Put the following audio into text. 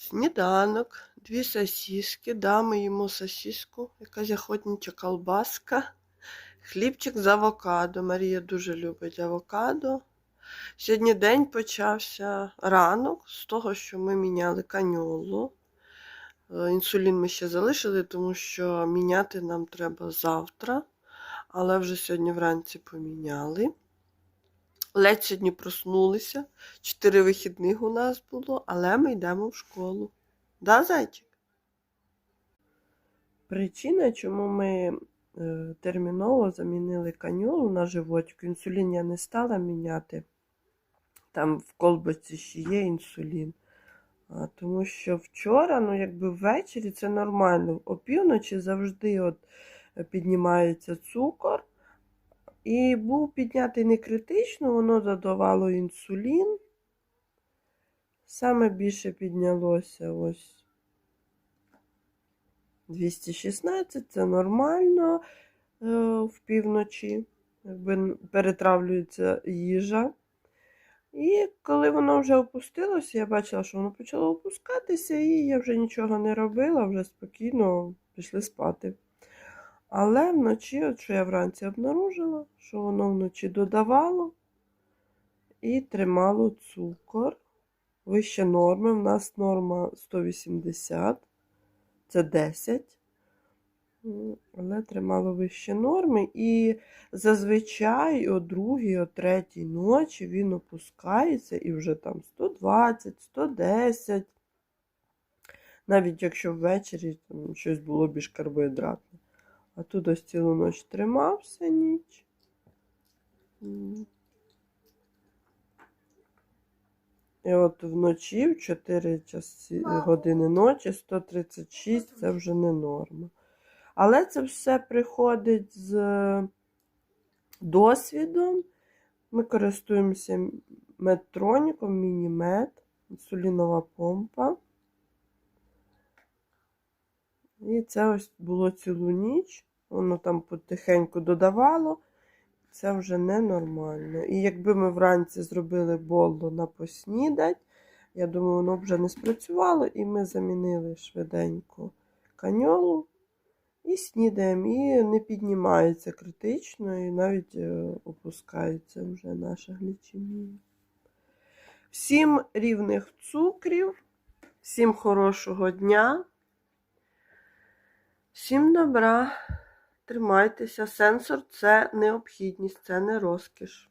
Сніданок, дві сосиски, да, ми їмо сосиску, якась охотнича колбаска, хлібчик з авокадо. Марія дуже любить авокадо. Сьогодні день почався ранок з того, що ми міняли каньолу. Е, Інсулін ми ще залишили, тому що міняти нам треба завтра, але вже сьогодні вранці поміняли. Ледь сьогодні проснулися. Чотири вихідних у нас було, але ми йдемо в школу. Да, зайчик? Причина, чому ми е, терміново замінили каньолу на животик, інсулін я не стала міняти. Там в колбочці ще є інсулін. А, тому що вчора, ну якби ввечері це нормально. Опівночі завжди от е, піднімається цукор. І був піднятий не критично, воно додавало інсулін. Саме більше піднялося ось 216, це нормально е, в півночі, якби перетравлюється їжа. І коли воно вже опустилося, я бачила, що воно почало опускатися, і я вже нічого не робила, вже спокійно пішли спати. Але вночі, що я вранці обнаружила, що воно вночі додавало і тримало цукор. Вище норми. У нас норма 180, це 10. Але тримало вище норми. І зазвичай о другій, о третій ночі він опускається і вже там 120, 110. Навіть якщо ввечері там щось було більш карбоїдратне. А тут ось цілу ніч тримався ніч. І от вночі, в 4 часи, години ночі, 136 це вже не норма. Але це все приходить з досвідом. Ми користуємося медтроніком, мінімед, інсулінова помпа. І це ось було цілу ніч. Воно там потихеньку додавало. Це вже ненормально. І якби ми вранці зробили боло на поснідать, я думаю, воно вже не спрацювало, і ми замінили швиденько каньолу і снідаємо, і не піднімається критично, і навіть е, опускається вже наша глічемія. Всім рівних цукрів, всім хорошого дня. Всім добра, тримайтеся. Сенсор це необхідність, це не розкіш.